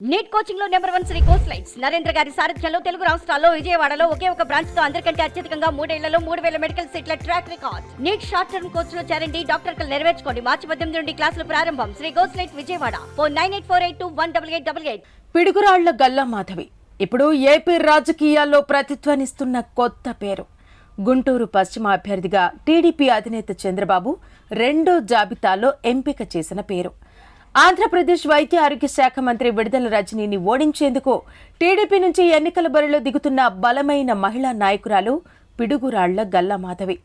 Neat కోచింగ్లో number one Sri course lights Narendra గారి సారథ్యంలో తెలుగు రాష్ట్రాల్లో విజయవాడలో ఒకే ఒక బ్రాంచ్తో అందరికంటే అత్యధికంగా మూడేళ్ళలో మూడు వేల మెడికల్ సీట్ల track record NEET short term కోర్స్లో చేరండి డాక్టర్ కలు నెరవేర్చుకోండి. మార్చి పద్దెనిమిది నుండి క్లాసులు ప్రారంభం. Sri course light Vijayawada. Four nine eight four eight two one double eight double eight. Piduguralla Galla Madhavi. ఇప్పుడు ఏపీ రాజకీయాల్లో ప్రతిధ్వనిస్తున్న కొత్త పేరు. గుంటూరు పశ్చిమ అభ్యర్థిగా టీడీపీ అధినేత చంద్రబాబు రెండో జాబితాలో ఎంపిక చేసిన పేరు. ఆంధ్రప్రదేశ్ వైద్య ఆరోగ్య శాఖ మంత్రి విడుదల రజనీని ఓడించేందుకు టీడీపీ నుంచి ఎన్నికల బరిలో దిగుతున్న బలమైన మహిళా నాయకురాలు పిడుగురాళ్ళ గల్లా మాధవి.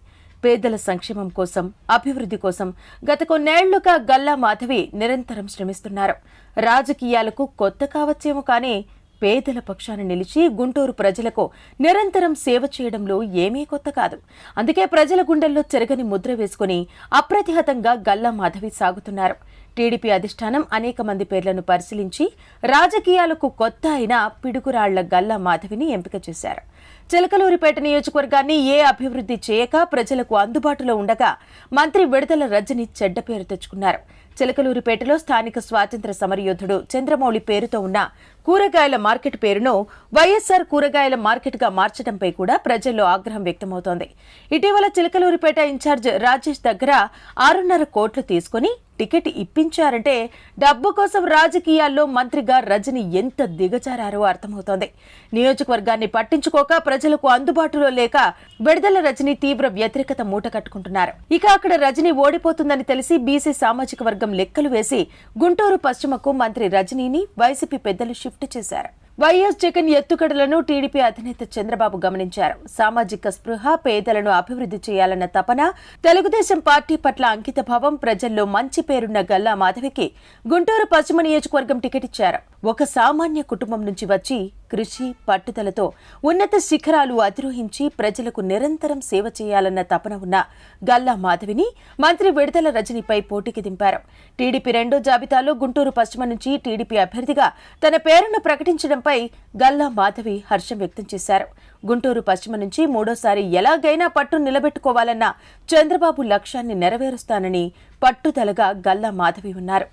పేదల సంక్షేమం కోసం అభివృద్ధి కోసం గత కొన్నేళ్ళుగా గల్లా మాధవి నిరంతరం శ్రమిస్తున్నారు. రాజకీయాలకు కొత్త కావచ్చేమో కానీ పేదల పక్షాన నిలిచి గుంటూరు ప్రజలకు నిరంతరం సేవ చేయడంలో ఏమీ కొత్త కాదు. అందుకే ప్రజల గుండెల్లో చెరగని ముద్ర వేసుకుని అప్రతిహతంగా గల్లా మాధవి సాగుతున్నారు. టీడీపీ అధిష్టానం అనేక మంది పేర్లను పరిశీలించి రాజకీయాలకు కొత్త అయిన పిడుగురాళ్ళ గల్లా మాధవిని ఎంపిక చేశారు. చిలకలూరిపేట నియోజకవర్గాన్ని ఏ అభివృద్ధి చేయక ప్రజలకు అందుబాటులో ఉండగా మంత్రి విడుదల రజని చెడ్డ పేరు తెచ్చుకున్నారు. చిలకలూరిపేటలో స్థానిక స్వాతంత్ర సమరయోధుడు చంద్రమౌళి పేరుతో ఉన్న కూరగాయల మార్కెట్ పేరును వైఎస్సార్ కూరగాయల మార్కెట్గా మార్చడంపై కూడా ప్రజల్లో ఆగ్రహం వ్యక్తమవుతోంది. ఇటీవల చిలకలూరిపేట ఇన్ఛార్జ్ రాజేష్ దగ్గర ఆరున్నర కోట్లు తీసుకుని టికెట్ ఇప్పించారంటే డబ్బు కోసం రాజకీయాల్లో మంత్రిగా రజని ఎంత దిగజారారో అర్థమవుతోంది. నియోజకవర్గాన్ని పట్టించుకోక ప్రజలకు అందుబాటులో లేక విడుదల రజని తీవ్ర వ్యతిరేకత మూట కట్టుకుంటున్నారు. ఇక అక్కడ రజని ఓడిపోతుందని తెలిసి బీసీ సామాజిక వర్గం లెక్కలు వేసి గుంటూరు పశ్చిమకు మంత్రి రజనీని వైసీపీ పెద్దలు షిఫ్ట్ చేశారు. వైఎస్ జగన్ ఎత్తుగడలను టీడీపీ అధినేత చంద్రబాబు గమనించారు. సామాజిక స్పృహ పేదలను అభివృద్ధి చేయాలన్న తపన తెలుగుదేశం పార్టీ పట్ల అంకితభావం ప్రజల్లో మంచి పేరున్న గల్లా మాధవికి గుంటూరు పశ్చిమ నియోజకవర్గం టికెట్ ఇచ్చారు. ఒక సామాన్య కుటుంబం నుంచి వచ్చి కృషి పట్టుదలతో ఉన్నత శిఖరాలు అధిరోహించి ప్రజలకు నిరంతరం సేవ చేయాలన్న తపన ఉన్న గల్లా మాధవిని మంత్రి విడుదల రజనిపై పోటీకి దింపారు. టీడీపీ రెండో జాబితాలో గుంటూరు పశ్చిమ నుంచి టీడీపీ అభ్యర్థిగా తన పేరును ప్రకటించడంపై గల్లా మాధవి హర్షం వ్యక్తం చేశారు. గుంటూరు పశ్చిమ నుంచి మూడోసారి ఎలాగైనా పట్టు నిలబెట్టుకోవాలన్న చంద్రబాబు లక్ష్యాన్ని నెరవేరుస్తానని పట్టుదలగా గల్లా మాధవి ఉన్నారు.